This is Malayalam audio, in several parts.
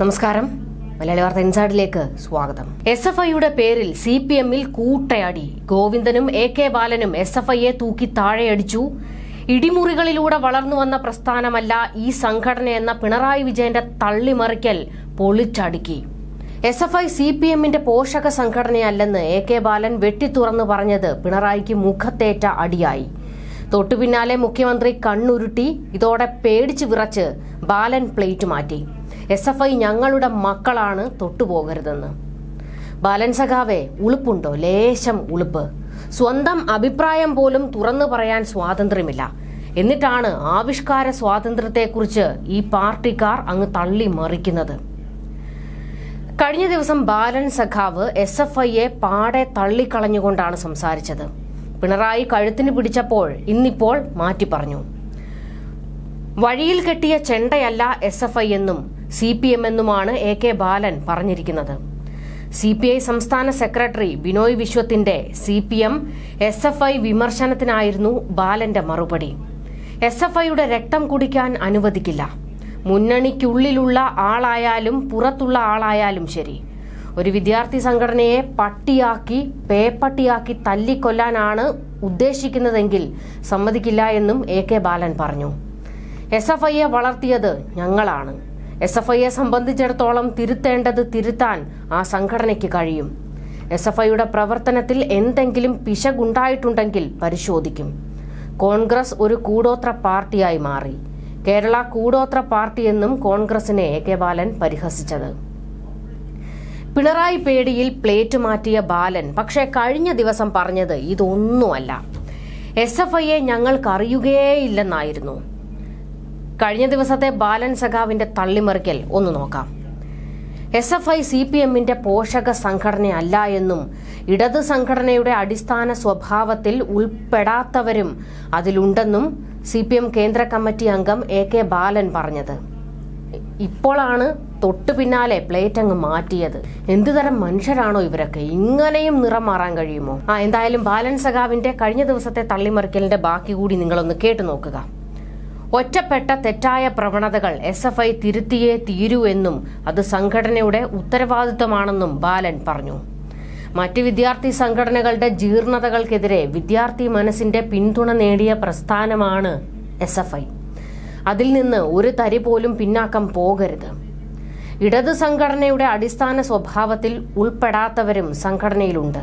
നമസ്കാരം. മലയാളി വാർത്ത ഇൻസൈഡിലേക്ക് സ്വാഗതം. എസ് എഫ് ഐയുടെ പേരിൽ സി പി എമ്മിൽ കൂട്ടയടി. ഗോവിന്ദനും എ കെ ബാലനും എസ് എഫ് ഐയെ തൂക്കി താഴെയടിച്ചു. ഇടിമുറികളിലൂടെ വളർന്നു വന്ന പ്രസ്ഥാനമല്ല ഈ സംഘടന എന്ന പിണറായി വിജയന്റെ തള്ളിമറിക്കൽ പൊളിച്ചടുക്കി. S F I C P എമ്മിന്റെ പോഷക സംഘടനയല്ലെന്ന് എ കെ ബാലൻ വെട്ടിത്തുറന്ന് പറഞ്ഞത് പിണറായിക്ക് മുഖത്തേറ്റ അടിയായി. തൊട്ടുപിന്നാലെ മുഖ്യമന്ത്രി കണ്ണുരുട്ടി ഇതോടെ പേടിച്ചു വിറച്ച് ബാലൻ പ്ലേറ്റ് മാറ്റി. എസ് എഫ് ഐ ഞങ്ങളുടെ മക്കളാണ് തൊട്ടുപോകരുതെന്ന്. ബാലൻ സഖാവേ ഉളുപ്പുണ്ടോ? ലേശം ഉളുപ്പ്. സ്വന്തം അഭിപ്രായം പോലും തുറന്നു പറയാൻ സ്വാതന്ത്ര്യമില്ല. എന്നിട്ടാണ് ആവിഷ്കാര സ്വാതന്ത്ര്യത്തെക്കുറിച്ച് ഈ പാർട്ടിക്കാർ അങ്ങ് തള്ളി മറിക്കുന്നത്. കഴിഞ്ഞ ദിവസം ബാലൻ സഖാവ് എസ് എഫ് ഐയെ പാടെ തള്ളിക്കളഞ്ഞുകൊണ്ടാണ് സംസാരിച്ചത്. പിണറായി കഴുത്തിന് പിടിച്ചപ്പോൾ ഇന്നിപ്പോൾ മാറ്റി പറഞ്ഞു. വഴിയിൽ കെട്ടിയ ചെണ്ടയല്ല എസ് എഫ് ഐ എന്നും സി പി എം എന്നുമാണ് എ കെ ബാലൻ പറഞ്ഞിരിക്കുന്നത്. സി പി ഐ സംസ്ഥാന സെക്രട്ടറി ബിനോയ് വിശ്വത്തിന്റെ C P M S F I വിമർശനത്തിനായിരുന്നു ബാലന്റെ മറുപടി. എസ് എഫ് ഐയുടെ രക്തം കുടിക്കാൻ അനുവദിക്കില്ല. മുന്നണിക്കുള്ളിലുള്ള ആളായാലും പുറത്തുള്ള ആളായാലും ശരി. ഒരു വിദ്യാർത്ഥി സംഘടനയെ പട്ടിയാക്കി പേപ്പട്ടിയാക്കി തല്ലിക്കൊല്ലാനാണ് ഉദ്ദേശിക്കുന്നതെങ്കിൽ സമ്മതിക്കില്ല എന്നും എ കെ ബാലൻ പറഞ്ഞു. എസ് എഫ് ഐയെ വളർത്തിയത് ഞങ്ങളാണ്. എസ് എഫ് ഐയെ സംബന്ധിച്ചിടത്തോളം തിരുത്തേണ്ടത് തിരുത്താൻ ആ സംഘടനയ്ക്ക് കഴിയും. എസ് എഫ് ഐയുടെ പ്രവർത്തനത്തിൽ എന്തെങ്കിലും പിശകുണ്ടായിട്ടുണ്ടെങ്കിൽ പരിശോധിക്കും. കോൺഗ്രസ് ഒരു കൂടോത്ര പാർട്ടിയായി മാറി. കേരള കൂടോത്ര പാർട്ടിയെന്നും കോൺഗ്രസിനെ എ കെ ബാലൻ പരിഹസിച്ചത്. പിണറായി പേടിയിൽ പ്ലേറ്റ് മാറ്റിയ ബാലൻ പക്ഷേ കഴിഞ്ഞ ദിവസം പറഞ്ഞത് ഇതൊന്നുമല്ല. എസ് എഫ് ഐയെ ഞങ്ങൾക്ക് അറിയുകയേയില്ലെന്നായിരുന്നു കഴിഞ്ഞ ദിവസത്തെ ബാലൻ സഖാവിന്റെ തള്ളിമറിക്കൽ ഒന്ന് നോക്കാം. S F I C P എമ്മിന്റെ പോഷക സംഘടനയല്ല എന്നും ഇടത് സംഘടനയുടെ അടിസ്ഥാന സ്വഭാവത്തിൽ ഉൾപ്പെടാത്തവരും അതിലുണ്ടെന്നും സി പി എം കേന്ദ്ര കമ്മിറ്റി അംഗം എ കെ ബാലൻ പറഞ്ഞത്. ഇപ്പോഴാണ് തൊട്ടു പിന്നാലെ പ്ലേറ്റ് അങ്ങ് മാറ്റിയത്. എന്തുതരം മനുഷ്യരാണോ ഇവരൊക്കെ? ഇങ്ങനെയും നിറം മാറാൻ കഴിയുമോ? ആ എന്തായാലും ബാലൻ സഖാവിന്റെ കഴിഞ്ഞ ദിവസത്തെ തള്ളിമറിക്കലിന്റെ ബാക്കി കൂടി നിങ്ങളൊന്ന് കേട്ടു നോക്കുക. ഒറ്റപ്പെട്ട തെറ്റായ പ്രവണതകൾ എസ് എഫ് ഐ തിരുത്തിയേ തീരൂ എന്നും അത് സംഘടനയുടെ ഉത്തരവാദിത്തമാണെന്നും ബാലൻ പറഞ്ഞു. മറ്റ് വിദ്യാർത്ഥി സംഘടനകളുടെ ജീർണതകൾക്കെതിരെ വിദ്യാർത്ഥി മനസ്സിന്റെ പിന്തുണ നേടിയ പ്രസ്ഥാനമാണ് എസ് എഫ് ഐ. അതിൽ നിന്ന് ഒരു തരി പോലും പിന്നാക്കം പോകരുത്. ഇടത് സംഘടനയുടെ അടിസ്ഥാന സ്വഭാവത്തിൽ ഉൾപ്പെടാത്തവരും സംഘടനയിലുണ്ട്.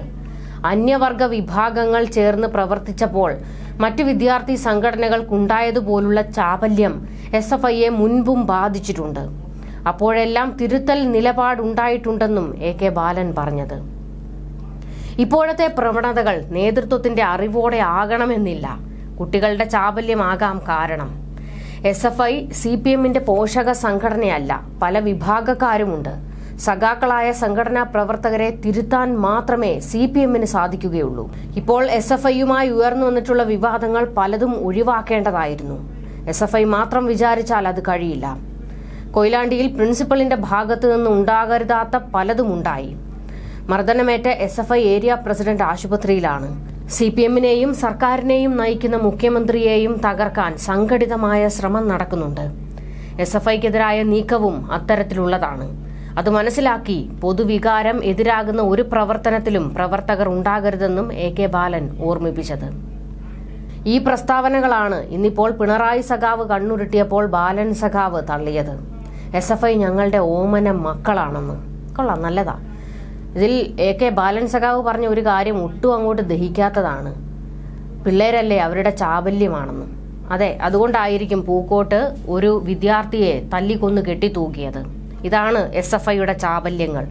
അന്യവർഗ വിഭാഗങ്ങൾ ചേർന്ന് പ്രവർത്തിച്ചപ്പോൾ മറ്റ് വിദ്യാർത്ഥി സംഘടനകൾക്കുണ്ടായതുപോലുള്ള ചാപല്യം എസ് എഫ് ഐയെ മുൻപും ബാധിച്ചിട്ടുണ്ട്. അപ്പോഴെല്ലാം തിരുത്തൽ നിലപാടുണ്ടായിട്ടുണ്ടെന്നും എ കെ ബാലൻ പറഞ്ഞത്. ഇപ്പോഴത്തെ പ്രവണതകൾ നേതൃത്വത്തിന്റെ അറിവോടെ ആകണമെന്നില്ല. കുട്ടികളുടെ ചാബല്യമാകാം കാരണം. S F I C P എമ്മിന്റെ പോഷക സംഘടനയല്ല പല വിഭാഗക്കാരുമുണ്ട്. സഖാക്കളായ സംഘടനാ പ്രവർത്തകരെ തിരുത്താൻ മാത്രമേ സി പി എമ്മിന് സാധിക്കുകയുള്ളൂ. ഇപ്പോൾ എസ് എഫ് ഐയുമായി ഉയർന്നു വന്നിട്ടുള്ള വിവാദങ്ങൾ പലതും ഒഴിവാക്കേണ്ടതായിരുന്നു. എസ് എഫ് ഐ മാത്രം വിചാരിച്ചാൽ അത് കഴിയില്ല. കൊയിലാണ്ടിയിൽ പ്രിൻസിപ്പലിന്റെ ഭാഗത്തു നിന്ന് ഉണ്ടാകരുതാത്ത പലതും ഉണ്ടായി. മർദ്ദനമേറ്റ S F I area president ആശുപത്രിയിലാണ്. സി പി എമ്മിനെയും സർക്കാരിനെയും നയിക്കുന്ന മുഖ്യമന്ത്രിയെയും തകർക്കാൻ സംഘടിതമായ ശ്രമം നടക്കുന്നുണ്ട്. എസ് എഫ് ഐക്കെതിരായ നീക്കവും അത്തരത്തിലുള്ളതാണ്. അത് മനസ്സിലാക്കി പൊതുവികാരം എതിരാകുന്ന ഒരു പ്രവർത്തനത്തിലും പ്രവർത്തകർ ഉണ്ടാകരുതെന്നും എ കെ ബാലൻ ഓർമ്മിപ്പിച്ചത്. ഈ പ്രസ്താവനകളാണ് ഇന്നിപ്പോൾ പിണറായി സഖാവ് കണ്ണുരുട്ടിയപ്പോൾ ബാലൻ സഖാവ് തള്ളിയത്. എസ് എഫ് ഐ ഞങ്ങളുടെ ഓമന മക്കളാണെന്ന്. കൊള്ളാം നല്ലതാ. ഇതിൽ എ കെ ബാലൻ സഖാവ് പറഞ്ഞ ഒരു കാര്യം ഒട്ടും അങ്ങോട്ട് ദഹിക്കാത്തതാണ്. പിള്ളേരല്ലേ അവരുടെ ചാബല്യമാണെന്ന്. അതെ അതുകൊണ്ടായിരിക്കും പൂക്കോട്ട് ഒരു വിദ്യാർത്ഥിയെ തല്ലിക്കൊന്ന് കെട്ടിത്തൂക്കിയത്. ഇതാണ് എസ് എഫ് ഐയുടെ ചാബല്യങ്ങൾ.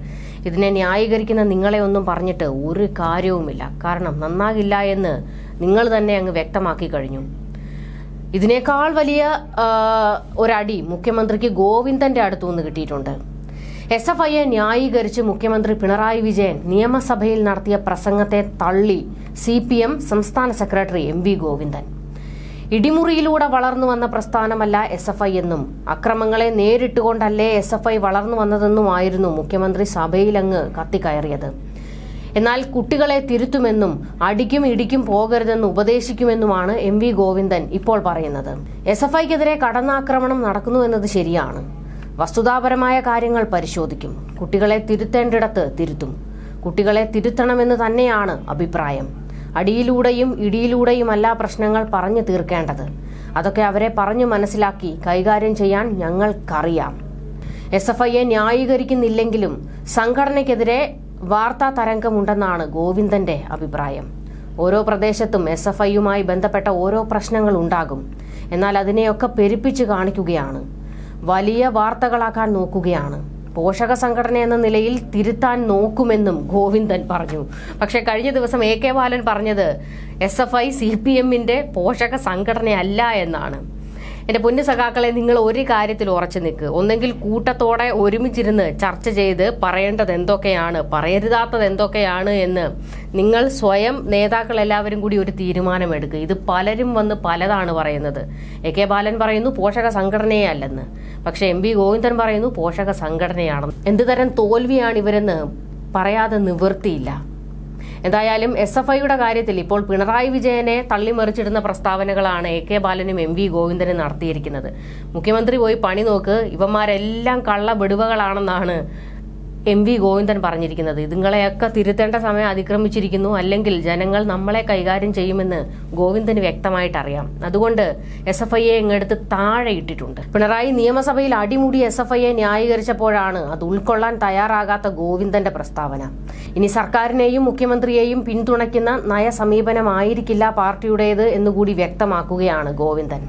ഇതിനെ ന്യായീകരിക്കുന്ന നിങ്ങളെ ഒന്നും പറഞ്ഞിട്ട് ഒരു കാര്യവുമില്ല. കാരണം നന്നാകില്ല എന്ന് നിങ്ങൾ തന്നെ അങ്ങ് വ്യക്തമാക്കി കഴിഞ്ഞു. ഇതിനേക്കാൾ വലിയ ഒരടി മുഖ്യമന്ത്രിക്ക് ഗോവിന്ദന്റെ അടുത്തു നിന്ന് കിട്ടിയിട്ടുണ്ട്. എസ് എഫ് ഐയെ ന്യായീകരിച്ച് മുഖ്യമന്ത്രി പിണറായി വിജയൻ നിയമസഭയിൽ നടത്തിയ പ്രസംഗത്തെ തള്ളി സി സംസ്ഥാന സെക്രട്ടറി എം വി ഗോവിന്ദൻ. ഇടിമുറിയിലൂടെ വളർന്നു വന്ന പ്രസ്ഥാനമല്ല എസ് എഫ് ഐ എന്നും അക്രമങ്ങളെ നേരിട്ടുകൊണ്ടല്ലേ എസ് എഫ് ഐ വളർന്നു വന്നതെന്നുമായിരുന്നു മുഖ്യമന്ത്രി സഭയിലങ്ങ് കത്തിക്കയറിയത്. എന്നാൽ കുട്ടികളെ തിരുത്തുമെന്നും അടിക്കും ഇടിക്കും പോകരുതെന്ന് ഉപദേശിക്കുമെന്നുമാണ് എം വി ഗോവിന്ദൻ ഇപ്പോൾ പറയുന്നത്. എസ് എഫ് ഐക്കെതിരെ കടന്നാക്രമണം നടക്കുന്നു എന്നത് ശരിയാണ്. വസ്തുതാപരമായ കാര്യങ്ങൾ പരിശോധിക്കും. കുട്ടികളെ തിരുത്തേണ്ടിടത്ത് തിരുത്തും. കുട്ടികളെ തിരുത്തണമെന്ന് തന്നെയാണ് അഭിപ്രായം. അടിയിലൂടെയും ഇടിയിലൂടെയുമല്ല പ്രശ്നങ്ങൾ പറഞ്ഞു തീർക്കേണ്ടത്. അതൊക്കെ അവരെ പറഞ്ഞു മനസ്സിലാക്കി കൈകാര്യം ചെയ്യാൻ ഞങ്ങൾക്കറിയാം. എസ് എഫ് ഐയെ ന്യായീകരിക്കുന്നില്ലെങ്കിലും സംഘടനയ്ക്കെതിരെ വാർത്താ തരംഗമുണ്ടെന്നാണ് ഗോവിന്ദന്റെ അഭിപ്രായം. ഓരോ പ്രദേശത്തും എസ് എഫ് ഐയുമായി ബന്ധപ്പെട്ട ഓരോ പ്രശ്നങ്ങൾ ഉണ്ടാകും. എന്നാൽ അതിനെയൊക്കെ പെരുപ്പിച്ച് കാണിക്കുകയാണ്. വലിയ വാർത്തകളാക്കാൻ നോക്കുകയാണ്. പോഷക സംഘടന എന്ന നിലയിൽ തിരുത്താൻ നോക്കുമെന്നും ഗോവിന്ദൻ പറഞ്ഞു. പക്ഷെ കഴിഞ്ഞ ദിവസം എ കെ ബാലൻ പറഞ്ഞത് S F I C P എമ്മിന്റെ പോഷക സംഘടനയല്ല എന്നാണ്. എന്റെ പൊന്നു സഖാക്കളെ നിങ്ങൾ ഒരു കാര്യത്തിൽ ഉറച്ചു നിൽക്കുക ഒന്നെങ്കിൽ കൂട്ടത്തോടെ ഒരുമിച്ചിരുന്ന് ചർച്ച ചെയ്ത് പറയേണ്ടത് എന്തൊക്കെയാണ് പറയരുതാത്തത് എന്തൊക്കെയാണ് എന്ന് നിങ്ങൾ സ്വയം നേതാക്കൾ എല്ലാവരും കൂടി ഒരു തീരുമാനമെടുക്കുക ഇത് പലരും വന്ന് പലതാണ് പറയുന്നത്. എ കെ ബാലൻ പറയുന്നു പോഷക സംഘടനയെ അല്ലെന്ന്. പക്ഷെ എം വി ഗോവിന്ദൻ പറയുന്നു പോഷക സംഘടനയാണെന്ന്. എന്ത് തരം തോൽവിയാണ് ഇവരെന്ന് പറയാതെ നിവൃത്തിയില്ല. എന്തായാലും എസ് എഫ് ഐയുടെ കാര്യത്തിൽ ഇപ്പോൾ പിണറായി വിജയനെ തള്ളിമറിച്ചിടുന്ന പ്രസ്താവനകളാണ് എ കെ ബാലനും എം വി ഗോവിന്ദനും നടത്തിയിരിക്കുന്നത്. മുഖ്യമന്ത്രി പോയി പണി നോക്ക്. ഇവന്മാരെല്ലാം കള്ള ബെടുവകളാണെന്നാണ് എം വി ഗോവിന്ദൻ പറഞ്ഞിരിക്കുന്നത്. ഇതുങ്ങളെയൊക്കെ തിരുത്തേണ്ട സമയം അതിക്രമിച്ചിരിക്കുന്നു. അല്ലെങ്കിൽ ജനങ്ങൾ നമ്മളെ കൈകാര്യം ചെയ്യുമെന്ന് ഗോവിന്ദന് വ്യക്തമായിട്ടറിയാം. അതുകൊണ്ട് എസ് എഫ് ഐയെ ഇങ്ങെടുത്ത് താഴെ ഇട്ടിട്ടുണ്ട്. പിണറായി നിയമസഭയിൽ അടിമുടി എസ് എഫ് ഐയെ ന്യായീകരിച്ചപ്പോഴാണ് അത് ഉൾക്കൊള്ളാൻ തയ്യാറാകാത്ത ഗോവിന്ദന്റെ പ്രസ്താവന. ഇനി സർക്കാരിനെയും മുഖ്യമന്ത്രിയെയും പിന്തുണയ്ക്കുന്ന നയസമീപനമായിരിക്കില്ല പാർട്ടിയുടേത് എന്നുകൂടി വ്യക്തമാക്കുകയാണ് ഗോവിന്ദൻ.